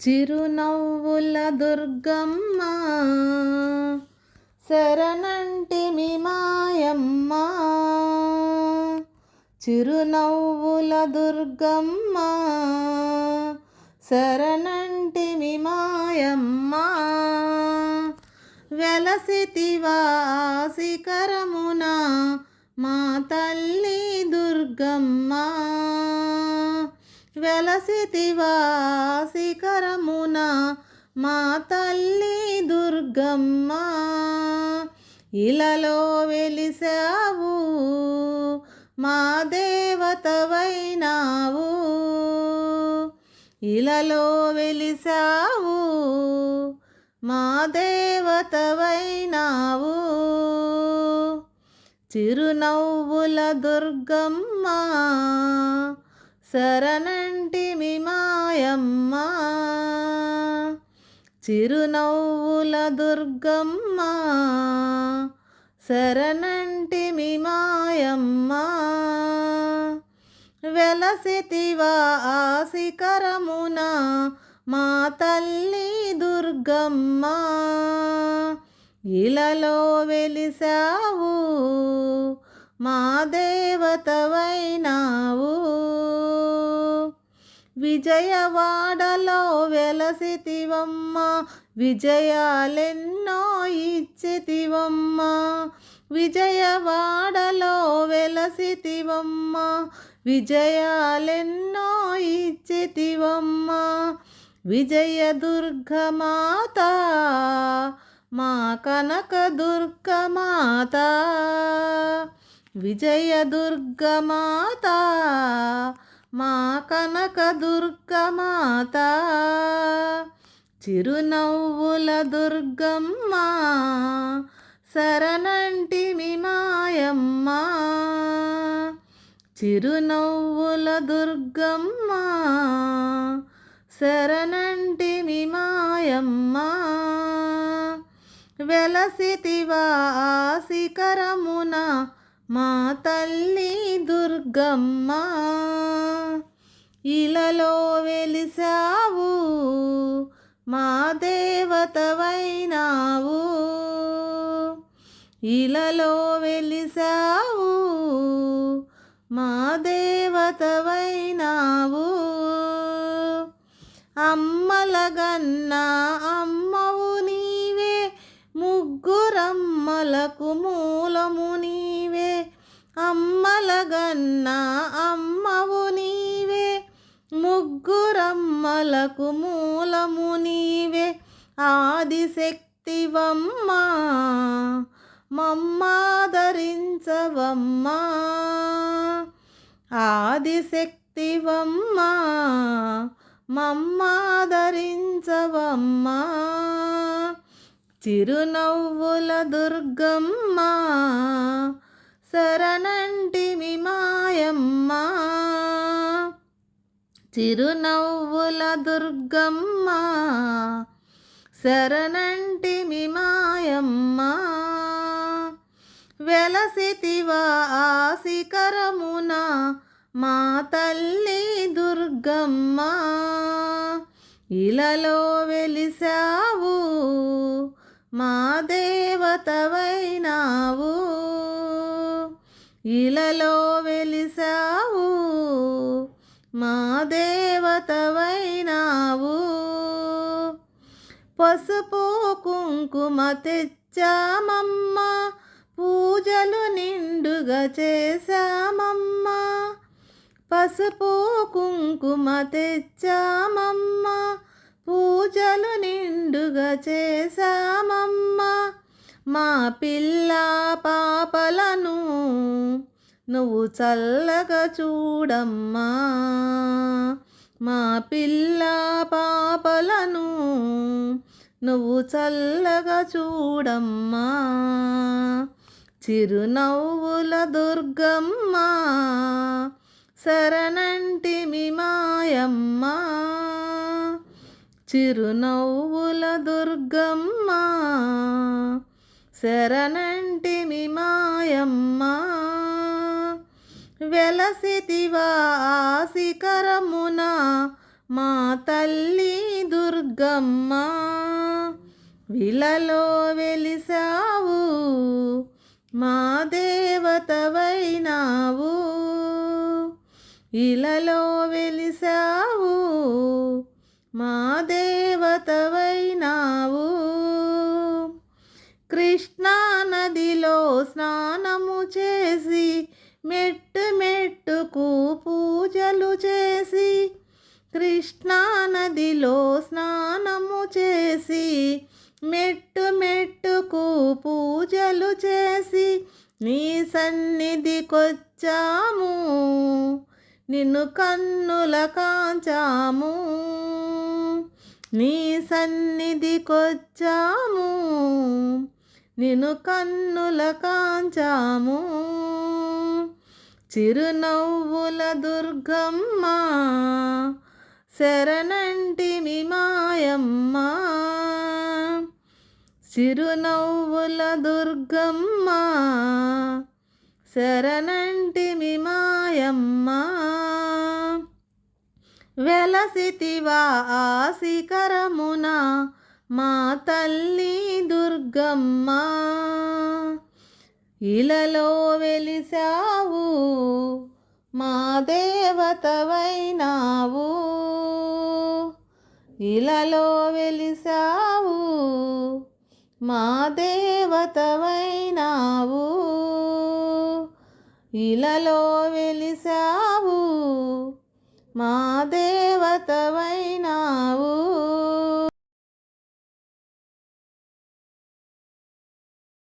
చిరునవ్వుల దుర్గమ్మ శరణంటిమి మాయమ్మ. చిరునవ్వుల దుర్గమ్మ శరణంటి మాయమ్మ. వెలసితి శిఖరమున మా తల్లి దుర్గమ్మ. వెలసితివా శిఖరమున మా తల్లి దుర్గమ్మ ఇలలో వెలిసావు. మా దేవతవైనావు. ఇలలో వెలిసావు. మా దేవతవైనావు. చిరునవ్వుల దుర్గమ్మ శరణంటిమి మాయమ్మ. చిరునవ్వుల దుర్గమ్మ. శరణంటిమి మాయమ్మ. వెలసితివా ఆశికరమున మా తల్లి దుర్గమ్మ. ఇలలో వెలిసావు మా దేవతవైనావు. విజయవాడలో వెలసితివమ్మ విజయాలెన్నో ఇచ్చితివమ్మ. విజయవాడలో వెలసితివమ్మ విజయాలెన్నో ఇచ్చితివమ్మ. విజయ దుర్గమాత మా కనక విజయదుర్గమాత మా కనక దుర్గమాత. చిరునవ్వుల దుర్గమ్మ శరణంటిమి మాయమ్మ చిరునవ్వుల దుర్గమ్మ శరణంటిమి మాయమ్మ వెలసితివా శిఖరమున మా తల్లి దుర్గమ్మ ఇలలో వెలిసావు మా దేవతవైనావు. ఇలలో వెలిసావు మా దేవతవైనావు. అమ్మలగన్న ముగ్గురమ్మలకు మూలము నీవే. ఆదిశక్తివమ్మా మమ్మాదరించవమ్మా ఆదిశక్తివమ్మా మమ్మాదరించవమ్మా చిరునవ్వుల దుర్గమ్మ శరణంటిమి మాయమ్మ. చిరునవ్వుల దుర్గమ్మ శరణంటిమి మాయమ్మ. వెలసితివా ఆశికరమున మా తల్లి దుర్గమ్మ. ఇలలో వెలిసావు మా దేవతవైనావు. ఇలలో వెలిసావు మా దేవతవైనావు. పసుపు కుంకుమ తెచ్చామమ్మ పూజలు నిండుగా చేశామమ్మా. పసుపు కుంకుమ తెచ్చామమ్మ పూజలు నిండుగా చేశామమ్మ. మా పిల్ల పాపలను నువ్వు చల్లగా చూడమ్మా. మా పిల్ల పాపలను నువ్వు చల్లగా చూడమ్మా. చిరునవ్వుల దుర్గమ్మ శరణంటిమి మాయమ్మ. చిరునవ్వుల దుర్గమ్మ శరణంటిమి మాయమ్మ. వెలసితివా శిఖరమున మా తల్లి దుర్గమ్మ విలలో వెలిసావు మా దేవతవైనావు. ఇలలో వెలిసావు మా దేవతవైనావు. కృష్ణా నదిలో స్నానము చేసి మెట్టు మెట్టుకు పూజలు చేసి కృష్ణా నదిలో స్నానము చేసి మెట్టు మెట్టుకు పూజలు చేసి నీ సన్నిధికొచ్చాము. నిన్ను కన్నుల కాంచాము. నీ సన్నిధికొచ్చాము. నిన్ను కన్నుల కాంచాము. చిరునవ్వుల దుర్గమ్మ శరణంటి మాయమ్మ. చిరునవ్వుల దుర్గమ్మ శరణంటి మాయమ్మ. వెలసితివా ఆశికరమున మా తల్లి దుర్గమ్మ. ఇలలో వెలిసావు మా దేవతవైనావు. ఇలలో వెలిసావు మా దేవతవైనావు. ఇలలో వెలిసావు మా దేవతవైనావు.